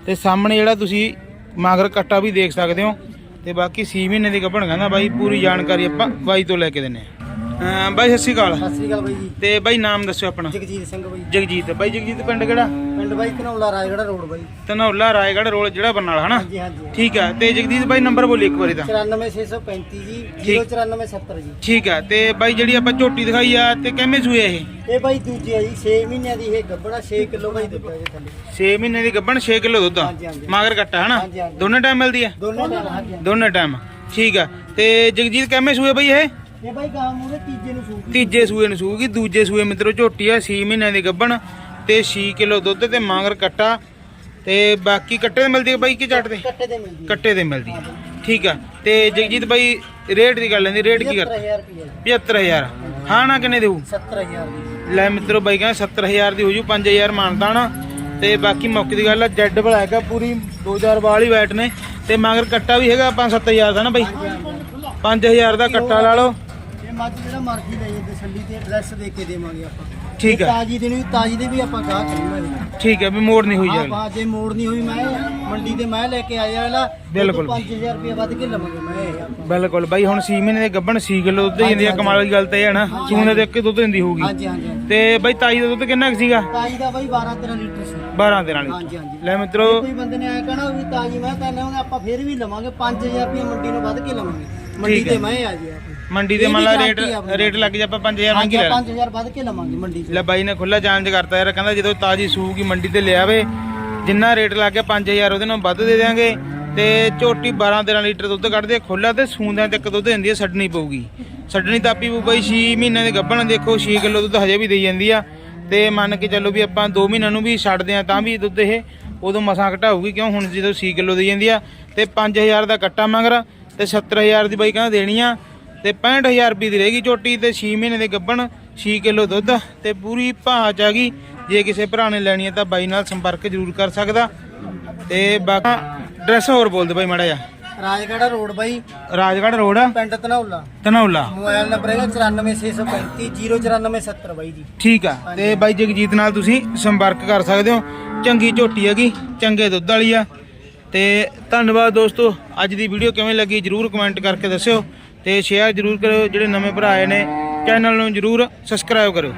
ਤੇ ਸਾਹਮਣੇ ਜਿਹੜਾ ਤੁਸੀਂ ਮਾਗਰ ਕੱਟਾ ਵੀ ਦੇਖ ਸਕਦੇ ਹੋ ਤੇ ਬਾਕੀ 6 ਮਹੀਨੇ ਦੀ ਗੱਭਣ ਕਹਿੰਦਾ ਬਾਈ, ਪੂਰੀ ਜਾਣਕਾਰੀ ਆਪਾਂ ਬਾਈ ਤੋਂ ਲੈ ਕੇ ਦਿੰਨੇ ਆ ਬਾਈ ਸਤਿ ਸ਼੍ਰੀ ਅਕਾਲ। ਸਤਿ ਸ੍ਰੀ ਅਕਾਲ ਬਾਈ ਜੀ। ਤੇ ਬਾਈ ਨਾਮ ਦੱਸਿਓ ਆਪਣਾ। ਜਗਜੀਤ ਸਿੰਘ ਬਾਈ। ਜਗਜੀਤ ਬਾਈ ਜਗਜੀਤ ਪਿੰਡ ਕਿਹੜਾ? ਪਿੰਡ ਬਾਈ ਘਨੌਲਾ ਰਾਜਗੜਾ ਰੋਡ ਬਾਈ। ਧਨੌਲਾ ਰਾਏਗੜ੍ਹ ਰੋਡ ਜਿਹੜਾ ਬਰਨਾਲਾ ਹਨਾ? ਹਾਂਜੀ ਹਾਂਜੀ ਠੀਕ ਆ ਤੇ ਬਾਈ ਨੰਬਰ ਬੋਲੀ ਇੱਕ ਵਾਰੀ ਤਾਂ 94635 ਜੀ ਠੀਕ। 09470 ਜੀ। ਠੀਕ ਆ ਤੇ ਬਾਈ ਜਿਹੜੀ ਆਪਾਂ ਝੋਟੀ ਦਿਖਾਈ ਆ ਤੇ ਕਿੰਨੇ ਸੂਏ ਇਹ? ਇਹ ਬਾਈ ਦੂਜੀ ਆ ਜੀ 6 ਮਹੀਨਿਆਂ ਦੀ ਇਹ ਗੱਬੜਾ 6 ਕਿਲੋ ਬਾਈ ਦਿੱਤਾ ਜੀ ਥੱਲੇ। 6 ਮਹੀਨੇ ਦੀ ਗੱਭਣ 6 ਕਿਲੋ ਦੁੱਧ ਆ? ਹਾਂਜੀ, ਹਾਂਜੀ। ਮਾਗਰ ਕੱਟਾ ਹਨਾ? ਹਾਂਜੀ, ਹਾਂਜੀ। ਦੋਨੇ ਟਾਈਮ ਮਿਲਦੀ ਆ? ਦੋਨੋਂ ਹਾਂਜੀ। ਦੋਨੇ ਟਾਈਮ ਠੀਕ ਆ ਤੇ ਜਗਜੀਤ ਕਿੰਨੇ ਸੂਏ ਬਾਈ ਇਹ? ਇਹ ਬਾਈ ਗਾਂ ਮੂਰੇ ਤੀਜੇ ਨੂੰ ਸੂਕੀ ਤੀਜੇ ਸੂਏ ਨੂੰ ਸੂਗੀ ਦੂਜੇ ਸੂਏ ਮਿੱਤਰੋ ਝੋਟੀ ਆ 6 ਮਹੀਨਿਆਂ ਦੀ ਗੱਭਣ ਤੇ 6 ਕਿਲੋ ਦੁੱਧ ਤੇ ਮਾਗਰ ਕੱਟਾ ਤੇ ਬਾਕੀ ਕੱਟੇ ਤੇ ਮਿਲਦੀ ਆ ਬਾਈ ਕੀ ਦੇ? ਕੱਟੇ ਦੇ ਮਿਲਦੀ ਕੱਟੇ ਤੇ ਮਿਲਦੀ ਆ। ਠੀਕ ਆ ਤੇ ਜਗਜੀਤ ਬਾਈ ਰੇਟ ਦੀ ਗੱਲ ਲੈਂਦੀ ਰੇਟ ਕੀ ਕਰਦਾ 70000 ਰੁਪਏ 75000 ਹਾਂ ਨਾ ਕਿੰਨੇ ਦੇਊ? 70000 ਦੀ। ਲੈ ਮਿੱਤਰੋ ਬਾਈ ਕਹਿੰਦਾ 70000 ਦੀ ਹੋ ਜੂ 5000 ਮਾਨਤਾ ਨਾ। ਤੇ ਬਾਕੀ ਮੌਕੇ ਦੀ ਗੱਲ ਆ ਜੈਡ ਬਲੈਕ ਆ ਪੂਰੀ 2000 ਵਾਲੀ ਵਾਈਟ ਨੇ। ਤੇ ਮਗਰ ਕੱਟਾ ਵੀ ਹੈਗਾ 5-7000 ਦਾ ਨਾ ਬਾਈ? 5000 ਦਾ ਕੱਟਾ ਲਾ ਲਓ। ਮੱਝ ਜਿਹੜਾ ਮਰਜ਼ੀ ਲੈ ਜੇ ਤਸੱਲੀ ਤੇ ਐਡਰੈਸ ਦੇ ਕੇ ਦੇਵਾਂਗੇ ਆਪਾਂ। ਠੀਕ ਇਹ ਆ। ਤਾਜੀ ਦੀ ਨਹੀਂ ਤਾਜੀ ਦੇ ਵੀ ਆਪਾਂ ਗਾਹ ਕਰੂੰਗੇ ਠੀਕ ਹੈ ਵੀ ਮੋੜ ਨਹੀਂ ਹੋਈ ਹਾਂ ਜਾਣੀ। ਬਾ ਜੇ ਮੋੜ ਨਹੀਂ ਹੋਈ ਮੈਂ ਮੰਡੀ ਤੇ ਮੈਂ ਲੈ ਕੇ ਆਇਆ ਵਾਲਾ ਬਿਲਕੁਲ। 5000 ਰੁਪਏ ਵੱਧ ਕੇ ਲਵਾਂਗੇ ਮੈਂ ਇਹ ਆਪਾਂ। ਬਿਲਕੁਲ। ਬਾਈ ਹੁਣ 6 ਮਹੀਨੇ ਦੇ ਗੱਭਣ 6 ਕਿਲੋ ਦੁੱਧ ਦਿੰਦੀ ਆ ਕਮਾਲ ਦੀ ਗੱਲ ਤਾਂ ਇਹ ਹੈ ਨਾ ਸੂਨੇ ਦੇ ਇੱਕ ਦੁੱਧ ਦਿੰਦੀ ਹੋਊਗੀ। ਹਾਂਜੀ ਹਾਂਜੀ ਹਾਂਜੀ। ਤੇ ਬਾਈ ਤਾਈ ਦਾ ਦੁੱਧ ਕਿੰਨਾ ਕੁ ਸੀਗਾ? ਤਾਜੀ ਦਾ ਬਾਈ 12 13 ਲੀਟਰ ਸੀ। 12 13 ਲੀਟਰ। ਹਾਂਜੀ ਹਾਂਜੀ। ਲੈ ਮਿੱਤਰੋ। ਕੋਈ ਬੰਦੇ ਨੇ ਆਇਆ ਕਹਣਾ ਵੀ ਤਾਜੀ ਮੈਂ ਕਹਿੰਦਾ ਉਹਨੇ ਆਪਾਂ ਫੇਰ ਵੀ ਲਵਾਂਗੇ 5000 ਰੁਪਏ ਮੰਡੀ ਨੂੰ ਵੱਧ ਕੇ ਲਵਾਂਗੇ। ਮੰਡੀ। ਤੇ ਮੈਂ ਆ ਜੀ ਆਪਣੀ ਮੰਡੀ ਦੇ ਮੰਨ ਲਾ ਰੇਟ। ਰੇਟ ਲੱਗ ਜਾ ਆਪਾਂ 5000 ਮੰਗੀ ਲੈ 5000 ਵੱਧ ਕੇ ਲਵਾਂਗੇ ਮੰਡੀ ਚ ਲੈ ਬਾਈ ਨੇ ਖੁੱਲਾ ਚੈਲੰਜ ਕਰਤਾ ਯਾਰ ਕਹਿੰਦਾ ਜਦੋਂ ਤਾਜੀ ਸੂਗੀ ਮੰਡੀ ਤੇ ਲਿਆਵੇ ਜਿੰਨਾ ਰੇਟ ਲੱਗ ਗਿਆ 5000 ਉਹਦੇ ਨਾਲ ਵੱਧ ਦੇ ਦਿਆਂਗੇ। ਤੇ ਝੋਟੀ 12 13 ਲੀਟਰ ਦੁੱਧ ਕੱਢਦੇ ਖੁੱਲਾ ਤੇ ਸੂੰਦਿਆਂ ਤੱਕ ਦੁੱਧ ਦਿੰਦੀ ਆ ਛੱਡਣੀ ਪਊਗੀ। ਛੱਡਣੀ ਤਾਂ ਆਪੀ ਪਊ ਬਾਈ 6 ਮਹੀਨਿਆਂ ਦੇ ਗੱਭਣ ਦੇਖੋ 6 ਕਿਲੋ ਦੁੱਧ ਹਜੇ ਵੀ ਦੇਈ ਜਾਂਦੀ ਆ। ਤੇ ਮੰਨ ਕੇ ਚੱਲੋ ਵੀ ਆਪਾਂ 2 ਮਹੀਨਿਆਂ ਨੂੰ ਵੀ ਛੱਡਦੇ ਆ ਤਾਂ ਵੀ ਦੁੱਧ ਇਹ ਉਦੋਂ ਮਸਾਂ ਘਟਾਊਗੀ ਕਿਉਂ ਹੁਣ ਜਦੋਂ 6 ਕਿਲੋ ਦੇਈ ਜਾਂਦੀ ਆ। ਤੇ 5000 ਦਾ ਕੱਟਾ ਮੰਗਰ ਤੇ 70000 ਦੀ ਬਾਈ ਕਹਿੰਦਾ ਦੇਣੀ ਆ। ਤੇ 65000 ਰੁਪਏ ਦੀ ਰਹੇਗੀ ਝੋਟੀ ਤੇ 6 ਮਹੀਨੇ ਦੇ ਗੱਭਣ 6 ਕਿਲੋ ਦੁੱਧ ਤੇ ਪੂਰੀ ਭਾਂਚ ਆ ਗਈ। ਜੇ ਕਿਸੇ ਭਰਾ ਨੇ ਲੈਣੀ ਹੈ ਤਾਂ ਬਾਈ ਨਾਲ ਸੰਪਰਕ ਜ਼ਰੂਰ ਕਰ ਸਕਦਾ। ਤੇ ਬਾਕੀ ਡਰੈਸ ਹੋਰ ਬੋਲ ਦੇ ਬਾਈ ਮਾੜਾ ਜਿਹਾ। ਰਾਜਗੜਾ ਰੋਡ ਬਾਈ। ਰਾਜਗੜ੍ਹ ਰੋਡ ਪਿੰਡ ਧਨੌਲਾ। ਧਨੌਲਾ। ਮੋਬਾਈਲ ਨੰਬਰ ਹੈਗਾ 94635 09470 ਬਾਈ ਜੀ। ਠੀਕ ਆ। ਤੇ ਬਾਈ ਜਗਜੀਤ ਨਾਲ ਤੁਸੀਂ ਸੰਪਰਕ ਕਰ ਸਕਦੇ ਹੋ। ਚੰਗੀ ਝੋਟੀ ਹੈਗੀ ਚੰਗੇ ਦੁੱਧ ਵਾਲੀ ਆ। ਤੇ ਧੰਨਵਾਦ ਦੋਸਤੋ। ਅੱਜ ਦੀ ਵੀਡੀਓ ਕਿਵੇਂ ਲੱਗੀ ਜਰੂਰ ਕਮੈਂਟ ਕਰਕੇ ਦੱਸਿਓ। ਤੇ ਸ਼ੇਅਰ ਜਰੂਰ ਕਰਿਓ ਜਿਹੜੇ ਨਵੇਂ ਭਰਾ ਆਏ ਨੇ ਚੈਨਲ ਨੂੰ ਜਰੂਰ ਸਬਸਕ੍ਰਾਈਬ ਕਰੋ